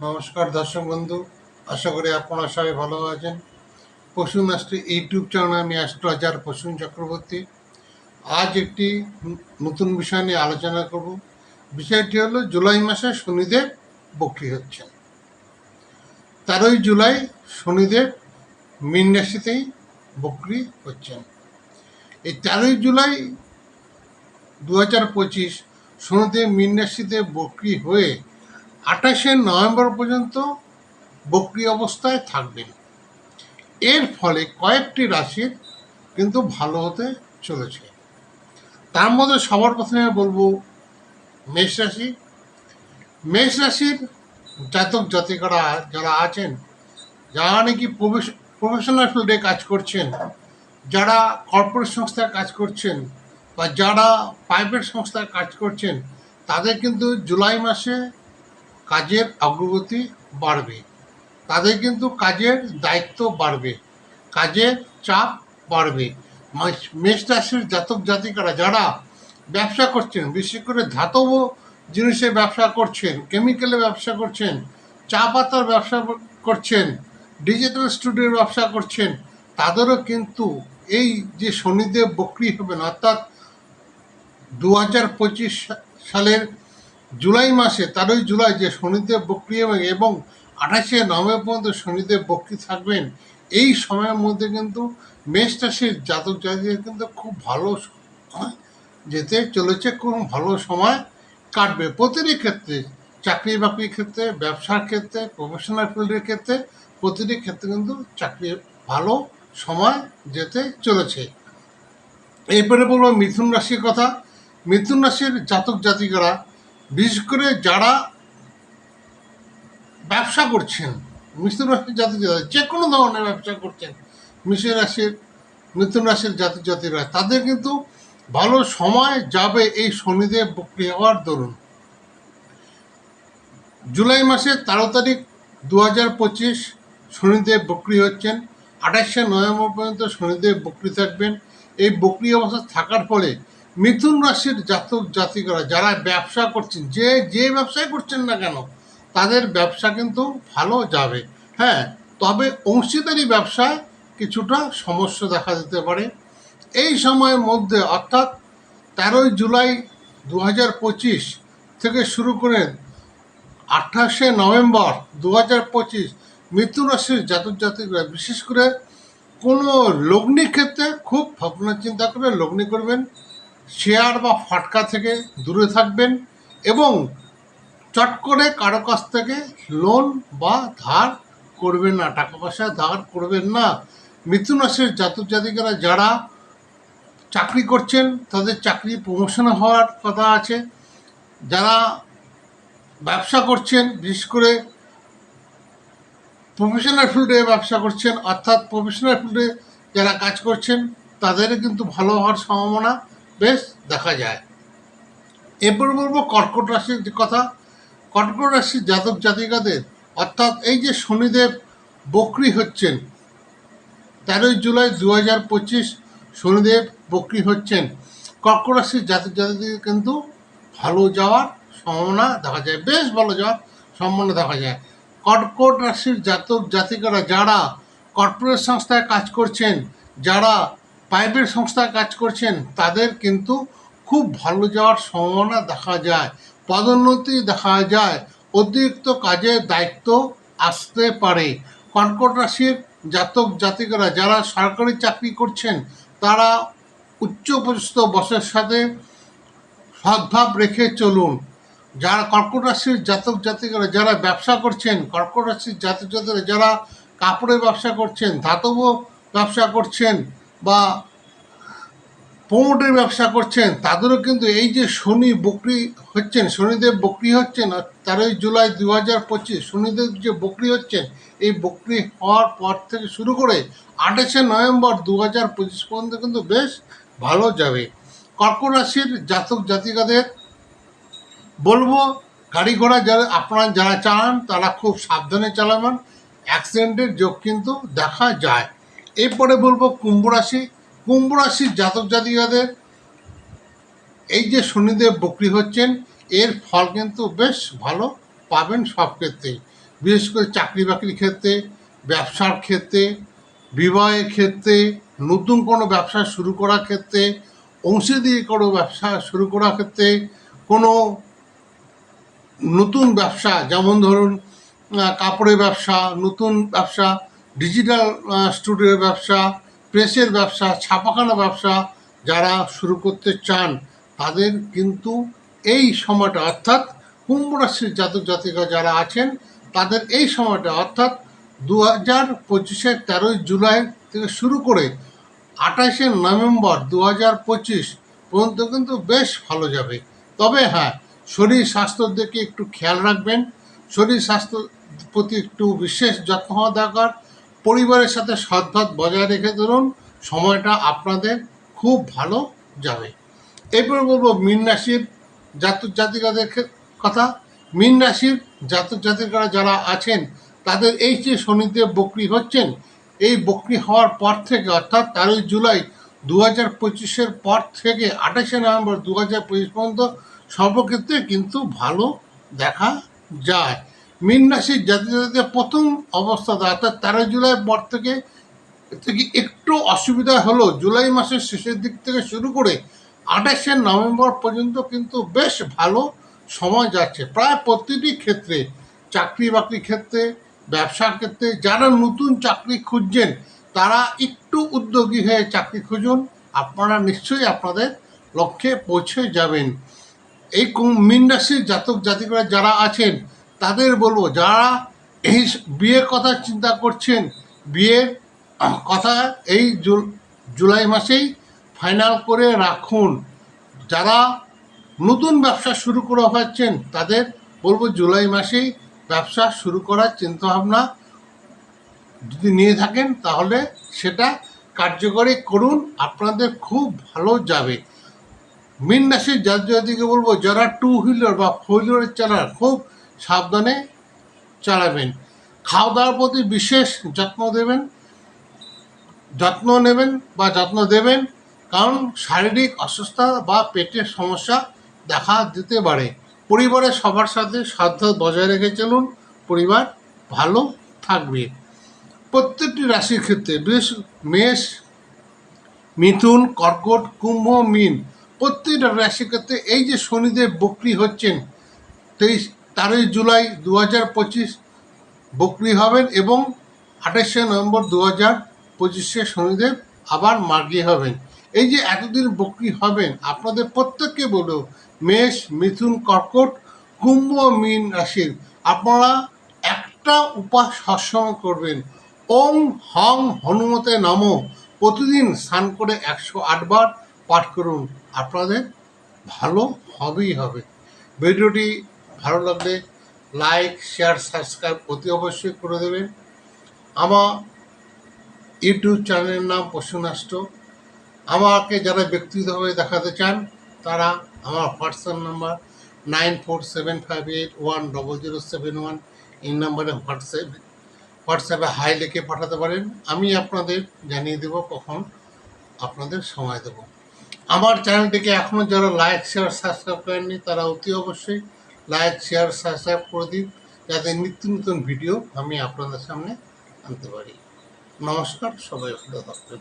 নমস্কার দর্শক বন্ধু, আশা করি আপনারা সবাই ভালো আছেন। পশু মাস্টার ইউটিউব চ্যানেলে আমি অ্যাস্ট্রোলজার পশুন চক্রবর্তী। আজ একটি নতুন বিষয় নিয়ে আলোচনা করব। বিষয়টি হলো, জুলাই মাসে শনিদেব বক্রি হচ্ছেন। তেরোই জুলাই শনিদেব মীন রাশিতেই বক্রি হচ্ছেন। এই তেরোই জুলাই দু হাজার পঁচিশ শনিদেব মীন রাশিতে বক্রি হয়ে আঠাশে নভেম্বর পর্যন্ত বক্রি অবস্থায় থাকবেন এর ফলে কয়েকটি রাশির কিন্তু ভালো হতে চলেছে। তার মধ্যে সবার প্রথমে বলব মেষ রাশি। মেষ রাশির জাতক জাতিকারা যারা আছেন, যারা নাকি প্রফেশনাল ফিল্ডে কাজ করছেন, যারা কর্পোরেট সংস্থায় কাজ করছেন বা যারা প্রাইভেট সংস্থায় কাজ করছেন, তাদের কিন্তু জুলাই মাসে কাজের অগ্রগতি বাড়বে। তাদের কিন্তু কাজের দায়িত্ব বাড়বে, কাজের চাপ বাড়বে। মেষ রাশির জাতক জাতিকারা যারা ব্যবসা করছেন, বিশেষ করে ধাতব জিনিসের ব্যবসা করছেন কেমিক্যালের ব্যবসা করছেন, চা পাতার ব্যবসা করছেন ডিজিটাল স্টুডিওর ব্যবসা করছেন, তাদেরও কিন্তু এই যে শনিদেব বক্রি হবেন, অর্থাৎ দু হাজার পঁচিশ সালের জুলাই মাসে, তেরোই জুলাই যে শনিদেব বক্রি হবে এবং আঠাশে নভেম্বর পর্যন্ত শনিদেব বক্রি থাকবেন, এই সময়ের মধ্যে কিন্তু মেষ রাশির জাতক জাতিদের কিন্তু খুব ভালো সময় যেতে চলেছে কোন ভালো সময় কাটবে। প্রতিটি ক্ষেত্রে চাকরি বাকরির ক্ষেত্রে, ব্যবসার ক্ষেত্রে প্রফেশনাল ফিল্ডের ক্ষেত্রে, প্রতিটি ক্ষেত্রে কিন্তু চাকরি ভালো সময় যেতে চলেছে। এরপরে বলব মিথুন রাশির কথা। মিথুন রাশির জাতক জাতিকারা বিশেষ করে যারা ব্যবসা করছেন, মিথুন রাশির জাতক জাতিকা যে কোনো ধরনের ব্যবসা করছেন মিশন রাশির, মিথুন রাশির জাতি জাতিরা, তাদের কিন্তু ভালো সময় যাবে এই শনিদেব বক্রি হওয়ার দরুন। জুলাই মাসের তেরো তারিখ দু হাজার পঁচিশ শনিদেব বক্রি হচ্ছেন। আঠাশে নভেম্বর পর্যন্ত শনিদেব বক্রি থাকবেন। এই বক্রি অবস্থা থাকার ফলে মিথুন রাশির জাতক জাতিকরা যারা ব্যবসা করছেন, যে যে ব্যবসায় করছেন না কেন, তাদের ব্যবসা কিন্তু ভালো যাবে। হ্যাঁ তবে অংশীদারি ব্যবসায় কিছুটা সমস্যা দেখা দিতে পারে। এই সময়ের মধ্যে অর্থাৎ তেরোই জুলাই দু হাজার পঁচিশ থেকে শুরু করে আঠাশে নভেম্বর দু হাজার পঁচিশ মৃত্যু রাশির জাতক জাতিকরা, বিশেষ করে কোনো লগ্নি ক্ষেত্রে খুব ভাবনা চিন্তা করে লগ্নি করবেন। শেয়ার বা ফাটকা থেকে দূরে থাকবেন এবং চট করে কারও কাছ থেকে লোন বা ধার করবেন না, টাকা পয়সা ধার করবেন না। মিথুন রাশির জাতক জাতিকারা যারা চাকরি করছেন, তাদের চাকরি প্রমোশন হওয়ার কথা আছে। যারা ব্যবসা করছেন, বিশেষ করে প্রফেশনাল ফিল্ডে ব্যবসা করছেন, অর্থাৎ প্রফেশনাল ফিল্ডে যারা কাজ করছেন তাদের কিন্তু ভালো হওয়ার সম্ভাবনা। বেশ, দেখা যায়। এরপর বলব কর্কট রাশির কথা, কর্কট রাশির জাতক জাতিকাদের, অর্থাৎ এই যে শনিদেব বকরি হচ্ছেন, তেরোই জুলাই দু হাজার পঁচিশ শনিদেব বকরি হচ্ছেন। কর্কট রাশির জাতক জাতিকাদের কিন্তু ভালো যাওয়ার সম্ভাবনা দেখা যায়, বেশ ভালো যাওয়ার সম্ভাবনা দেখা যায়। কর্কট রাশির জাতক জাতিকারা যারা কর্পোরেট সংস্থায় কাজ করছেন, যারা প্রাইভেট সংস্থায় কাজ করছেন, তাদের কিন্তু খুব ভালো যাওয়ার সম্ভাবনা দেখা যায়। পদোন্নতি দেখা যায়। অতিরিক্ত কাজের দায়িত্ব আসতে পারে। কর্কট রাশির জাতক জাতিকারা যারা সরকারি চাকরি করছেন, তারা উচ্চপদস্থ বসের সাথে সদ্ভাব রেখে চলুন। যারা কর্কট রাশির জাতক জাতিকারা যারা ব্যবসা করছেন কর্কট রাশির জাতক জাতিকারা যারা কাপড়ের ব্যবসা করছেন, ধাতব ব্যবসা করছেন বা প্রমোটের ব্যবসা করছেন, তাদেরও কিন্তু এই যে শনি বকরি হচ্ছেন, শনিদেব বকরি হচ্ছেন তেরোই জুলাই দু হাজার পঁচিশ শনিদেব যে বকরি হচ্ছেন, এই বকরি হওয়ার পর থেকে শুরু করে আঠাশে নভেম্বর দু হাজার পঁচিশ পর্যন্ত কিন্তু বেশ ভালো যাবে। কর্কট রাশির জাতক জাতিকাদের বলব, গাড়ি ঘোড়া যারা আপনারা যারা চালান, তারা খুব সাবধানে চালাবেন। অ্যাক্সিডেন্টের যোগ কিন্তু দেখা যায়। এরপরে বলব কুম্ভ রাশি। কুম্ভ রাশির জাতক জাতিকাদের এই যে শনিদেব বকরি হচ্ছেন, এর ফল কিন্তু বেশ ভালো পাবেন সব ক্ষেত্রেই বিশেষ করে চাকরি বাকরির ক্ষেত্রে, ব্যবসার ক্ষেত্রে, বিবাহের ক্ষেত্রে, নতুন কোনো ব্যবসা শুরু করার ক্ষেত্রে অংশীদারি কোনো ব্যবসা শুরু করার ক্ষেত্রে, কোনো নতুন ব্যবসা, যেমন ধরুন কাপড়ের ব্যবসা, নতুন ব্যবসা ডিজিটাল স্টুডিওর ব্যবসা প্রেসের ব্যবসা, ছাপাখানা ব্যবসা যারা শুরু করতে চান, তাদের কিন্তু এই সময়টা, অর্থাৎ কুম্ভ রাশির জাতক জাতিকা যারা আছেন, তাদের এই সময়টা, অর্থাৎ দু হাজার পঁচিশের তেরোই জুলাই থেকে শুরু করে আঠাশে নভেম্বর দু হাজার পঁচিশ পর্যন্ত কিন্তু বেশ ভালো যাবে। তবে হ্যাঁ শরীর স্বাস্থ্যের দিকে একটু খেয়াল রাখবেন। শরীর স্বাস্থ্য প্রতি একটু বিশেষ যত্ন হওয়া দরকার। পরিবারের সাথে সদ্ভাব বজায় রেখে ধরুন সময়টা আপনাদের খুব ভালো যাবে। এরপর বলব মীন রাশির জাতক জাতিকাদের কথা। মীন রাশির জাতক জাতিকারা যারা আছেন, তাদের এই যে শনিদেব বকরি হচ্ছেন, এই বকরি হওয়ার পর থেকে, অর্থাৎ তেরোই জুলাই দু হাজার পঁচিশের পর থেকে, আঠাশে নভেম্বর দু হাজার পঁচিশ পর্যন্ত সর্বক্ষেত্রে কিন্তু ভালো দেখা যায়। মীন রাশির জাতি জাতিদের প্রথম অবস্থাতে অর্থাৎ তেরো জুলাই পর থেকে থেকে একটু অসুবিধা হলো। জুলাই মাসের শেষের দিক থেকে শুরু করে আঠাশে নভেম্বর পর্যন্ত কিন্তু বেশ ভালো সময় যাচ্ছে। প্রায় প্রতিটি ক্ষেত্রে, চাকরি বাকরি ক্ষেত্রে, ব্যবসার ক্ষেত্রে, যারা নতুন চাকরি খুঁজছেন, তারা একটু উদ্যোগী হয়ে চাকরি খুঁজুন। আপনারা নিশ্চয়ই আপনাদের লক্ষ্যে পৌঁছে যাবেন। এই মীন রাশির জাতক জাতিকরা যারা আছেন তাদের বলব, যারা এই বিয়ের কথা চিন্তা করছেন, বিয়ের কথা এই জুলাই মাসেই ফাইনাল করে রাখুন। যারা নতুন ব্যবসা শুরু করে পাচ্ছেন তাদের বলব জুলাই মাসেই ব্যবসা শুরু করার চিন্তাভাবনা যদি নিয়ে থাকেন, তাহলে সেটা কার্যকরী করুন, আপনাদের খুব ভালো যাবে। মীন রাশির জাতীয়দিকে বলব, যারা টু হুইলার বা ফোর হুইলার চালান, খুব সাবধানে চালাবেন। খাওয়া দাওয়ার প্রতি বিশেষ যত্ন দেবেন, যত্ন নেবেন বা যত্ন দেবেন, কারণ শারীরিক অসুস্থতা বা পেটের সমস্যা দেখা দিতে পারে। পরিবারের সবার সাথে সাধ্য বজায় রেখে চলুন, পরিবার ভালো থাকবে। প্রত্যেকটি রাশির ক্ষেত্রে বেশ মেষ, মিথুন, কর্কট, কুম্ভ, মিন, প্রত্যেকটা রাশির ক্ষেত্রে এই যে শনিদেব বক্রি হচ্ছেন, তেইশ তেরোই জুলাই দু হাজার পঁচিশ বক্রি হবেন এবং আঠাশে নভেম্বর দু হাজার পঁচিশে শনিদেব আবার মার্গী হবেন। এই যে এতদিন বক্রি হবেন, আপনাদের প্রত্যেককে বলব, মেষ, মিথুন, কর্কট, কুম্ভ, মিন রাশির, আপনারা একটা উপাস সৎসঙ্গ করবেন। ওম হং হনুমতে নমো। প্রতিদিন স্নান করে একশো আটবার পাঠ করুন। আপনাদের ভালো হবেই হবে। ভিডিওটি ভালো লাগলে লাইক শেয়ার সাবস্ক্রাইব অতি অবশ্যই করে দেবেন। আমার ইউটিউব চ্যানেলের নাম পশুনাষ্ট। আমাকে যারা ব্যক্তিগতভাবে দেখাতে চান, তারা আমার WhatsApp number nine four seven five eight one double zero seven one এই নাম্বারে হোয়াটসঅ্যাপ, হোয়াটসঅ্যাপে হাই লিখে পাঠাতে পারেন। আমি আপনাদের জানিয়ে দেব কখন আপনাদের সময় দেব। আমার চ্যানেলটিকে এখনও যারা লাইক শেয়ার সাবস্ক্রাইব করেননি, তারা অতি অবশ্যই লাইক, শেয়ার, সাবস্ক্রাইব করে দিন। যাতে নিত্য নতুন ভিডিও আমি আপনাদের সামনে আনতে পারি। নমস্কার, সবাই ভালো থাকবেন।